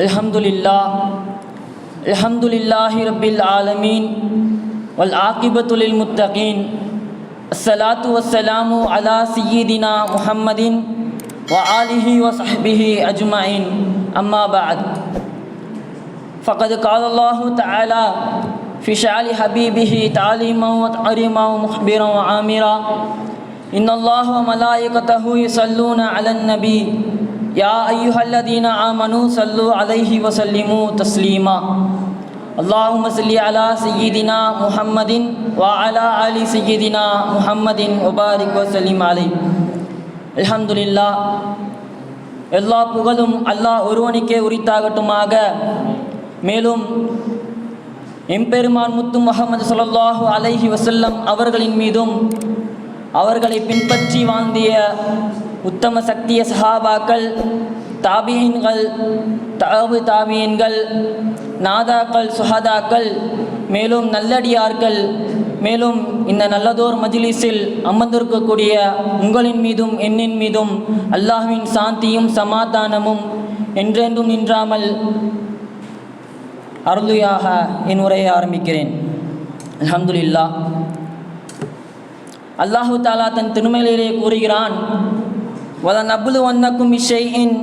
الحمد لله الحمد لله رب العالمين والعاقبة للمتقين الصلاة والسلام على سيدنا محمد وآله وصحبه أجمعين أما بعد فقد قال الله تعالى في شعر حبيبه تعليما وتعريما ومخبرا وعامرا إن الله وملائكته يصلون على النبي يا أيها الذين آمنوا صلوا عليه وسلموا تسليما اللهم صل على سيدنا محمد وعلى آل سيدنا محمد وبارك وسلم عليه الحمد لله எல்லா புகழும் அல்லாஹ் ஒருவனுக்கே உரித்தாகட்டுமாக மேலும் எம்பெருமான் முத்து முகமது ஸல்லல்லாஹு அலைஹி வஸல்லம் அவர்களின் மீதும் அவர்களை பின்பற்றி வாழ்ந்திய உத்தம சக்திய சஹாபாக்கள் தாபியன்கள் தாபு தாபியன்கள் நாதாக்கள் சுஹாதாக்கள் மேலும் நல்லடியார்கள் மேலும் இந்த நல்லதோர் மஜிலிஸில் அமர்ந்திருக்கக்கூடிய உங்களின் மீதும் என்னின் மீதும் அல்லாஹ்வின் சாந்தியும் சமாதானமும் என்றென்றும் நின்றாமல் அருளுயாக என் உரையை ஆரம்பிக்கிறேன். அலமதுல்லா அல்லாஹு தாலா தன் திருமையிலே கூறுகிறான் வல நபுலு வன்னக்கும் இஷைஇன்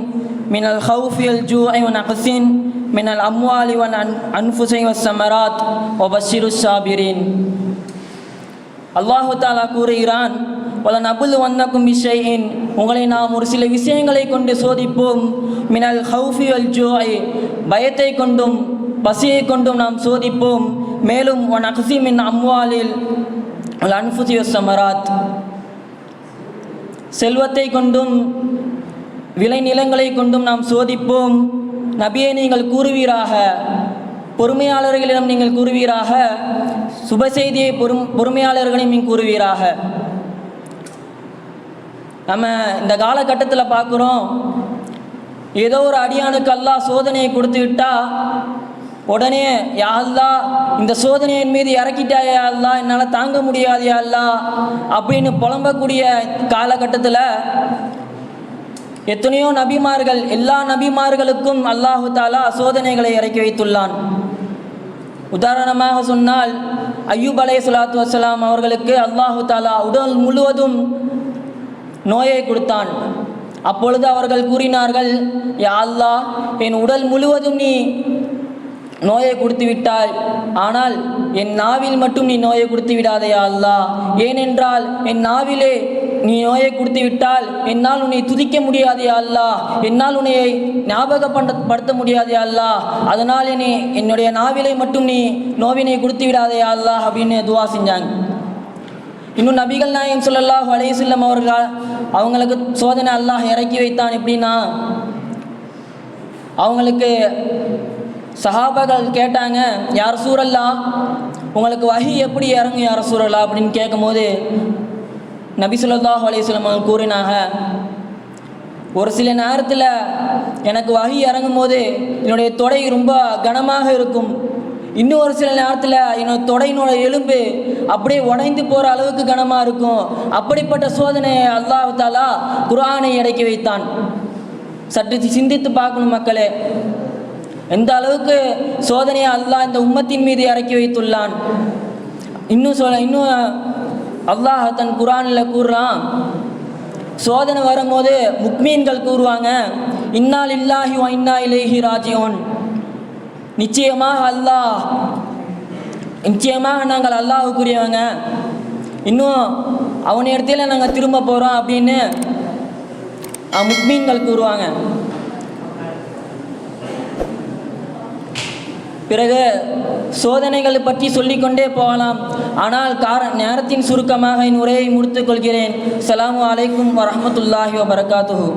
மினல் ஹவுஃபியல் ஜூ ஐவன் அகசின் மினல் அம்வாலி வன் அன் அன்ஃபுசை வசமராத் ஒபஷிரு சாபிரின் அல்லாஹு தாலா கூறுகிறான் பல நபுல் வந்தக்கும் விஷயின் உங்களை நாம் ஒரு சில விஷயங்களை கொண்டு சோதிப்போம். மினல் ஹவுஃபி அல் ஜோய் பயத்தை கொண்டும் பசியை கொண்டும் நாம் சோதிப்போம். மேலும் ஒன் அகசிமின் அம்வாலில் அல் சமராத் செல்வத்தை கொண்டும் விளைநிலங்களை கொண்டும் நாம் சோதிப்போம். நபியை நீங்கள் கூறுவீராக. பொறுமையாளர்களிடம் நீங்கள் கூறுவீராக. சுப செய்தியை பொறும் பொறுமையாளர்களையும் நீங்கள் கூறுவீராக. நம்ம இந்த காலகட்டத்தில் பார்க்குறோம் ஏதோ ஒரு அடியானுக்கு அல்லாஹ் சோதனையை கொடுத்து விட்டா உடனே யா அல்லா இந்த சோதனையின் மீது இறக்கிட்டாயா அல்லா? என்னால் தாங்க முடியாது யா அல்லா? அப்படின்னு புலம்பக்கூடிய காலகட்டத்தில் எத்தனையோ நபிமார்கள் எல்லா நபிமார்களுக்கும் அல்லாஹு தாலா சோதனைகளை இறக்கி வைத்துள்ளான். உதாரணமாக சொன்னால் ஐயூப் அலை சுலாத்து வசலாம் அவர்களுக்கு அல்லாஹு தாலா உடல் முழுவதும் நோயை கொடுத்தான். அப்பொழுது அவர்கள் கூறினார்கள் யா அல்லா என் உடல் முழுவதும் நீ நோயை கொடுத்து விட்டாய். ஆனால் என் நாவில் மட்டும் நீ நோயை கொடுத்து விடாதையா அல்லா. ஏனென்றால் என் நாவிலே நீ நோயை கொடுத்து விட்டால் என்னால் உன்னை துதிக்க முடியாதையா அல்லா. என்னால் உன்னை ஞாபகப்படுத்த முடியாதையா அல்லா. அதனால் என்னை என்னுடைய நாவிலை மட்டும் நீ நோவினை கொடுத்து விடாதையா அல்லா அப்படின்னு துவா செஞ்சாங்க. இன்னும் நபிகள் நாயம் சொல்லல்லாஹ் அலையுசல்லம் அவர்கள் அவங்களுக்கு சோதனை அல்லாஹ் இறக்கி வைத்தான் எப்படின்னா அவங்களுக்கு சஹாபாக்கள் கேட்டாங்க யார் சூரல்லா? உங்களுக்கு வகி எப்படி இறங்கும் யார் சூரல்லா? அப்படின்னு கேட்கும்போது நபி சொல்லாஹ் அலையம் அவங்க கூறினாங்க ஒரு சில நேரத்தில் எனக்கு வகி இறங்கும் போது என்னுடைய தொடை ரொம்ப கனமாக இருக்கும். இன்னும் ஒரு சில நேரத்தில் என்னோட தொடையினோட எலும்பு அப்படியே உடைந்து போகிற அளவுக்கு கனமாக இருக்கும். அப்படிப்பட்ட சோதனையை அல்லாஹாலா குரானை இறக்கி வைத்தான். சற்று சிந்தித்து பார்க்கணும் மக்களே எந்த அளவுக்கு சோதனையை அல்லாஹ் இந்த உம்மத்தின் மீது இறக்கி வைத்துள்ளான்? இன்னும் சொல்ல இன்னும் அல்லாஹ் தன் குரானில் கூறுறான் சோதனை வரும்போது முக்மீன்கள் கூறுவாங்க இன்னால் இல்லாஹி இன்னா இலேஹி ராஜியோன் நிச்சயமாக அல்லாஹ் நிச்சயமாக நாங்கள் அல்லாஹுக்குரியவங்க. இன்னும் அவன் இடத்துல நாங்கள் திரும்ப போகிறோம் அப்படின்னு முக்மீன்கள் கூறுவாங்க. பிறகு சோதனைகள் பற்றி சொல்லிக்கொண்டே போகலாம். ஆனால் கார நேரத்தின் சுருக்கமாக என் உரையை முடித்துக் கொள்கிறேன். சலாமு அலைக்கும் வரமத்துல்லாஹி வபரகாத்துஹூ.